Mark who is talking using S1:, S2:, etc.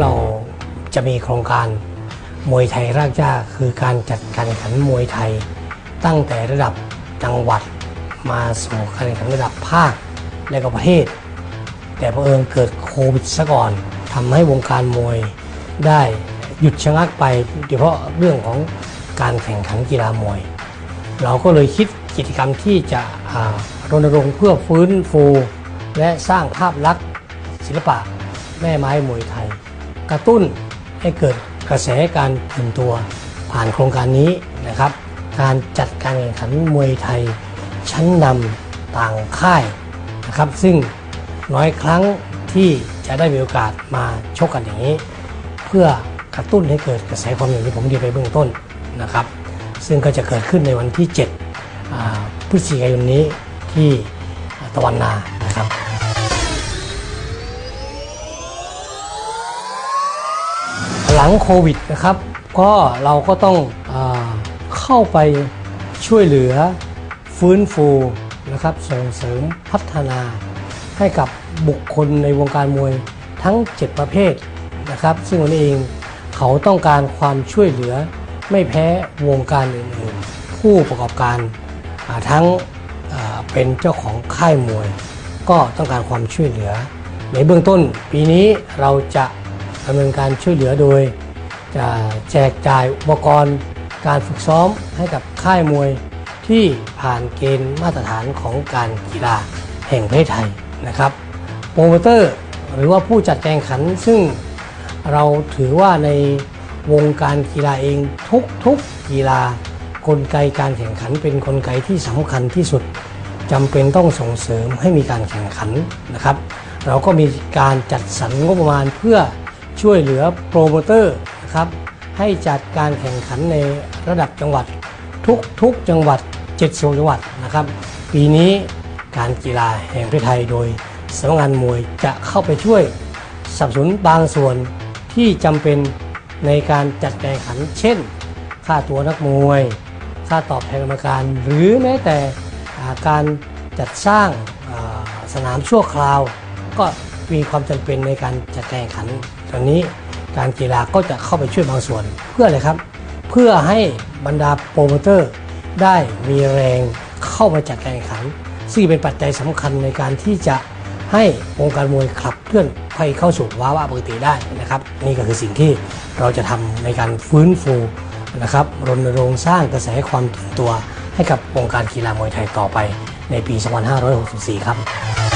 S1: เราจะมีโครงการมวยไทยรากหญ้าคือการจัดการแข่งขันมวยไทย ตั้งแต่ระดับจังหวัดมาสู่การแข่งขันระดับภาคและก็ประเทศ แต่เอิญเกิดโควิดซะก่อนทำให้วงการมวยได้หยุดชะงักไปโดยเฉพาะเรื่องของการแข่งขันกีฬามวย เราก็เลยคิดกิจกรรมที่จะรณรงค์เพื่อฟื้นฟู และสร้างภาพลักษณ์ศิลปะแม่ไม้มวยไทย กระตุ้นให้เกิดกระแสการตื่นตัวผ่านโครงการนี้นะครับ การจัดการแข่งขันมวยไทยชั้นนำต่างค่ายนะครับ ซึ่งน้อยครั้งที่จะได้มีโอกาสมาชกกันอย่างนี้ เพื่อกระตุ้นให้เกิดกระแสความนิยมที่ผมเรียนไปเบื้องต้นนะครับ ซึ่งก็จะเกิดขึ้นในวันที่7พฤศจิกายนนี้ที่ตะวันนานะครับ หลังโควิดนะครับ ก็เราก็ต้องอเข้าไปช่วยเหลือฟื้นฟูนะครับส่งเสริมพัฒนา ให้กับบุคคลในวงการมวยทั้ง 7 ประเภทนะครับ ซึ่งวันเองเขาต้องการความช่วยเหลือไม่แพ้วงการอื่นๆ ผู้ประกอบการาทั้งเป็นเจ้าของค่ายมวย ก็ต้องการความช่วยเหลือ ในเบื้องต้นปีนี้เราจะ ดำเนินการช่วยเหลือโดยจะแจกจ่ายอุปกรณ์ การฝึกซ้อมให้กับค่ายมวยที่ผ่านเกณฑ์มาตรฐานของการกีฬาแห่งประเทศไทยนะครับโปรโมเตอร์หรือว่าผู้จัดการแข่งขันซึ่งเราถือว่าในวงการกีฬาเองทุกทุกกีฬากลไกการแข่งขันเป็นกลไกที่สำคัญที่สุดจำเป็นต้องส่งเสริมให้มีการแข่งขันนะครับ เราก็มีการจัดสรรงบประมาณเพื่อ ช่วยเหลือโปรโมเตอร์นะครับให้จัดการแข่งขันในระดับจังหวัดทุกทุกจังหวัด7จังหวัดนะครับ ปีนี้การกีฬาแห่งประเทศไทยโดยสำนักงานมวยจะเข้าไปช่วยสนับสนุนบางส่วนที่จำเป็นในการจัดการแข่งขัน เช่น ค่าตัวนักมวย ค่าตอบแทนกรรมการ หรือแม้แต่การจัดสร้างสนามชั่วคราว ก็มีความจำเป็นในการจัดการแข่งขัน ตอนนี้การกีฬาก็จะเข้าไปช่วยบางส่วนเพื่ออะไรครับ เพื่อให้บรรดาโปรโมเตอร์ ได้มีแรงเข้ามาจัดการแข่งขัน ซึ่งเป็นปัจจัยสำคัญในการที่จะให้วงการมวยขับเคลื่อนไปเข้าสู่ภาวะปกติได้นะครับ นี่ก็คือสิ่งที่เราจะทำในการฟื้นฟูนะครับรณรงค์สร้างกระแสความตื่นตัวให้กับวงการกีฬามวยไทยต่อไปในปี 2564 ครับ